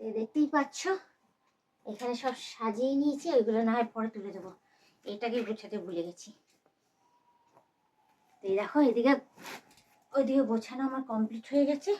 তো দেখতেই পাচ্ছ? এখানে সব সাজিয়ে নিয়েছি ওইগুলো না হয় পরে তুলে দেবো। এটাকে গোছাতে ভুলে গেছি। তো এই দেখো, এদিকে, ওইদিকে গোছানো আমার কমপ্লিট হয়ে গেছে।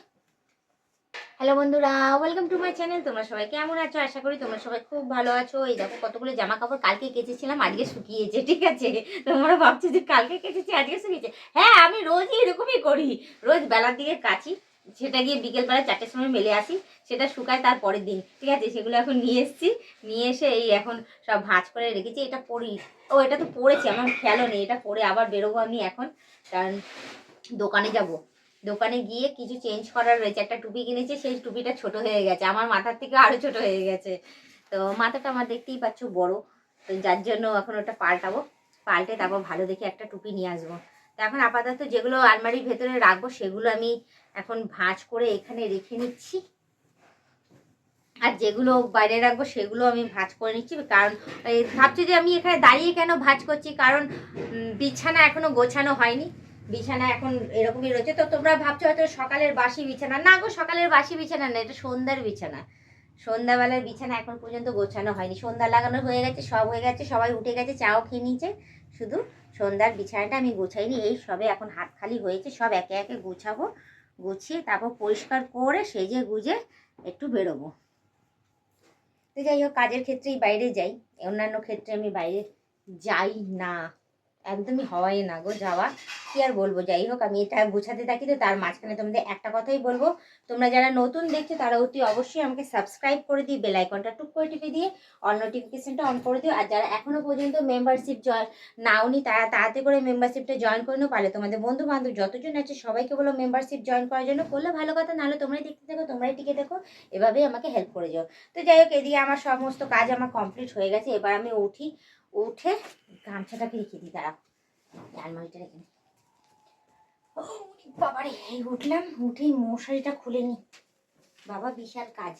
হ্যালো বন্ধুরা ওয়েলকাম টু মাই চ্যানেল তোমরা সবাই কেমন আছো? আশা করি তোমরা সবাই খুব ভালো আছো। এই দেখো, কতগুলো জামা কাপড় কালকে কেচেছিলাম, আজকে শুকিয়েছে, ঠিক আছে? তোমরা ভাবছ যে কালকে কেচেছি, আজকে শুকিয়েছে? হ্যাঁ আমি রোজই এরকমই করি। রোজ বেলার দিকে কাচি সেটা গিয়ে বিকেলবেলা চারটের সময় মেলে আসি, সেটা শুকায় তার পরের দিন। ঠিক আছে? সেগুলো এখন নিয়ে এসেছি। নিয়ে এসে এই এখন সব ভাঁজ করে রেখেছি। এটা পরি, ও, এটা তো পড়েছি আমার খেয়ালও নেই। এটা পরে আবার বেরোবো আমি এখন। কারণ দোকানে যাব। দোকানে গিয়ে কিছু চেঞ্জ করার রয়েছে। একটা টুপি কিনেছি, সেই টুপিটা ছোট হয়ে গেছে। আমার মাথার থেকে আরও ছোট হয়ে গেছে। তো মাথাটা আমার দেখতেই পাচ্ছ বড়। তো যার জন্য এখন ওটা পাল্টাবো। পাল্টে তারপর ভালো দেখে একটা টুপি নিয়ে আসব। এখন আপাতত যেগুলো আলমারির ভেতরে রাখব, সেগুলো আমি এখন ভাঁজ করে এখানে রেখে নিচ্ছি। আর যেগুলো বাইরে রাখব, সেগুলো আমি ভাঁজ করে নিচ্ছি, কারণ ভাবছি যে আমি এখানে দাঁড়িয়ে কেন ভাঁজ করছি, কারণ বিছানা এখনও গোছানো হয়নি। বিছানা এখন এরকমই রয়েছে। তো তোমরা ভাবছ হয়তো সকালের বাসি বিছানা। না গো, সকালের বাসি বিছানা না, এটা সন্ধ্যার বিছানা। সন্ধ্যাবেলার বিছানা এখন পর্যন্ত গোছানো হয়নি। সন্ধ্যা লাগানো হয়ে গেছে, সব হয়ে গেছে, সবাই উঠে গেছে, চাও খেয়ে নিয়েছে। শুধু সন্ধ্যার বিছানাটা আমি গোছাইনি, এই সবে এখন হাত খালি হয়েছে, সব একে একে গোছাবো, গুছিয়ে তারপর পরিষ্কার করে সেজে গুজে একটু বেরোবো। তো যাই হোক, কাজের ক্ষেত্রেই বাইরে যাই, অন্যান্য ক্ষেত্রে আমি বাইরে যাই না। একদমই হওয়াই না গো যাওয়া। কি আর বলব? যাই হোক, আমি এটা গুছাতে থাকি তো, তার মাঝখানে তোমাদের একটা কথাই বলব। তোমরা যারা নতুন দেখছ, তারা অতি অবশ্যই আমাকে সাবস্ক্রাইব করে দিই বেল আইকনটা টুক করে টিপে দিয়ে অল নোটিফিকেশনটা অন করে দিও। আর যারা এখনও পর্যন্ত মেম্বারশিপ জয় নাওনি, তারা তাড়াতাড়ি করে মেম্বারশিপটা জয়েন করে নিও। পারলে তোমাদের বন্ধু বান্ধব যতজন আছে, সবাইকে বলো মেম্বারশিপ জয়েন করার জন্য করলে ভালো কথা, নাহলে তোমরাই দেখতে থাকো, তোমরাই টিকে দেখো এভাবেই আমাকে হেল্প করে যাও। তো যাই হোক, এদিকে আমার সমস্ত কাজ আমার কমপ্লিট হয়ে গেছে। এবার আমি উঠি। উঠে গামছাটাকে রেখে দিই দাঁড়া আলমারিটা রেখে বাবারে, এই উঠলাম উঠেই মশারিটা খুলে নি বাবা, বিশাল কাজ।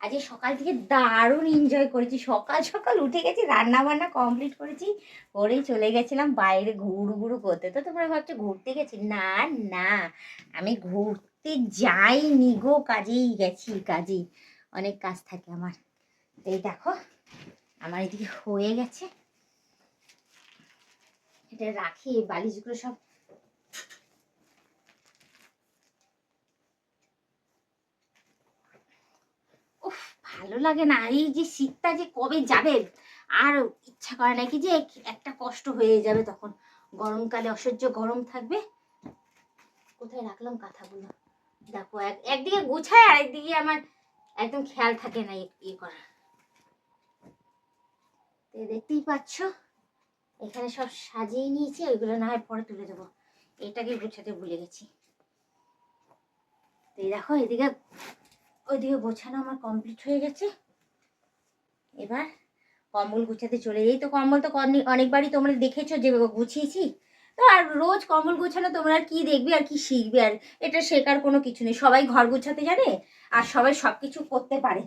আজকে সকাল থেকে দারুণ এনজয় করেছি। সকাল সকাল উঠে গেছি রান্না বান্না কমপ্লিট করেছি করেই চলে গেছিলাম বাইরে ঘুরু ঘুরু করতে। তো তোমরা ভাবছ, ঘুরতে গেছি? না না, আমি ঘুরতে যাইনি গো, কাজেই গেছি, কাজেই। অনেক কাজ থাকে আমার। এই দেখো আমার এদিকে হয়ে গেছে। এটা রাখি এই বালিশগুলো সব। ভালো লাগে না। এই যে শীতটা যে কবে যাবে? আর ইচ্ছা করে নাকি যে একটা কষ্ট হয়ে যাবে তখন। গরমকালে অসহ্য গরম থাকবে। কোথায় রাখলাম কাঁথাগুলো? দেখো, এক- একদিকে গুছায় আর একদিকে আমার একদম খেয়াল থাকে না ইয়ে এই দেখতেই পাচ্ছ? এখানে সব সাজিয়ে নিয়েছি ওইগুলো না হয় পরে তুলে দেবো। এটাকে গোছাতে ভুলে গেছি। এই দেখো, এদিকে, ওইদিকে গোছানো আমার কমপ্লিট হয়ে গেছে। এবার কম্বল গুছাতে চলে যাই। তো কম্বল তো অনেকবারই তোমরা দেখেছ যে গুছিয়েছি। তো আর রোজ কম্বল গোছানো তোমরা কি দেখবে আর কি শিখবে? আর এটা শেখার কোনো কিছু নেই। সবাই ঘর গোছাতে জানে, আর সবাই সব কিছু করতে পারে।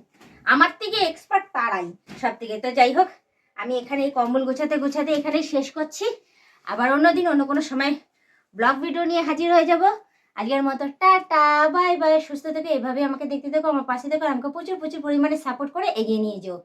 আমার থেকে এক্সপার্ট তারাই সব থেকে তো যাই হোক আমি এখানে এই কম্বল গোছাতে গোছাতে এখানে শেষ করছি। আবার অন্যদিন অন্য কোনো সময় ব্লগ ভিডিও নিয়ে হাজির হয়ে যাব। আজকের মতো টাটা, বাই বাই, সুস্থ থেকে এভাবে আমাকে দেখতে দেখো আমার পাশে দেখো আমাকে প্রচুর প্রচুর পরিমাণে সাপোর্ট করে এগিয়ে নিয়ে যেও।